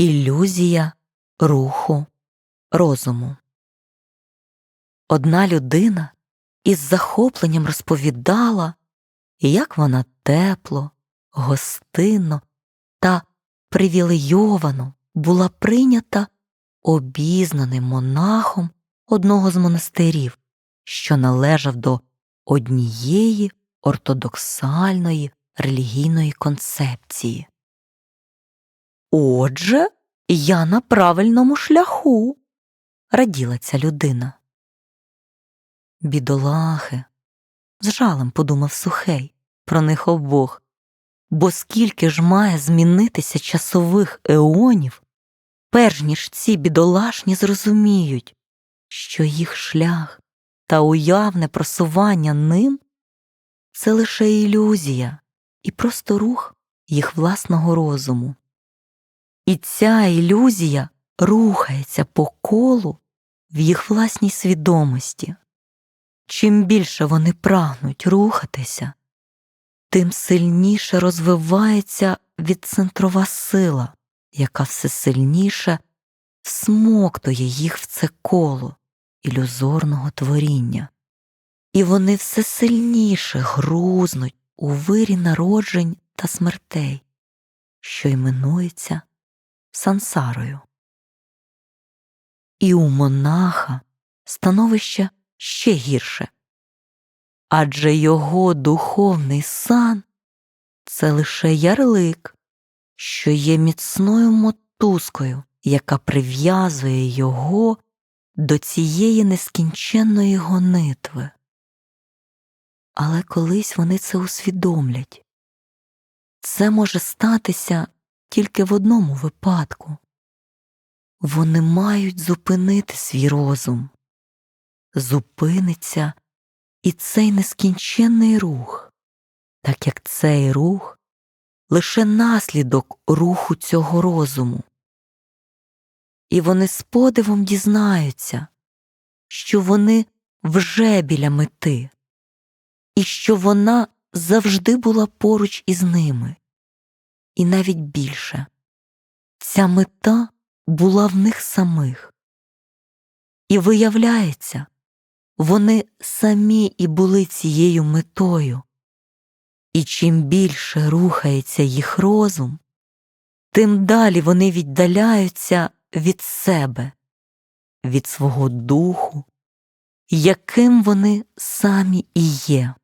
Ілюзія руху розуму. Одна людина із захопленням розповідала, як вона тепло, гостинно та привілейовано була прийнята обізнаним монахом одного з монастирів, що належав до однієї ортодоксальної релігійної концепції. Отже, я на правильному шляху, раділа ця людина. Бідолахи, з жалем подумав сухей про них обох, бо скільки ж має змінитися часових еонів, перш ніж ці бідолашні зрозуміють, що їх шлях та уявне просування ним це лише ілюзія і просто рух їх власного розуму. І ця ілюзія рухається по колу в їх власній свідомості. Чим більше вони прагнуть рухатися, тим сильніше розвивається відцентрова сила, яка все сильніше всмоктує їх в це коло ілюзорного творіння, і вони все сильніше грузнуть у вирі народжень та смертей, що іменується сансарою. І у монаха становище ще гірше, адже його духовний сан це лише ярлик, що є міцною мотузкою, яка прив'язує його до цієї нескінченної гонитви. Але колись вони це усвідомлять. Це може статися тільки в одному випадку. Вони мають зупинити свій розум, зупиниться і цей нескінченний рух, так як цей рух лише наслідок руху цього розуму. І вони з подивом дізнаються, що вони вже біля мети, і що вона завжди була поруч із ними, і навіть більше ця мета була в них самих. І виявляється, вони самі і були цією метою, і чим більше рухається їх розум, тим далі вони віддаляються від себе, від свого духу, яким вони самі і є.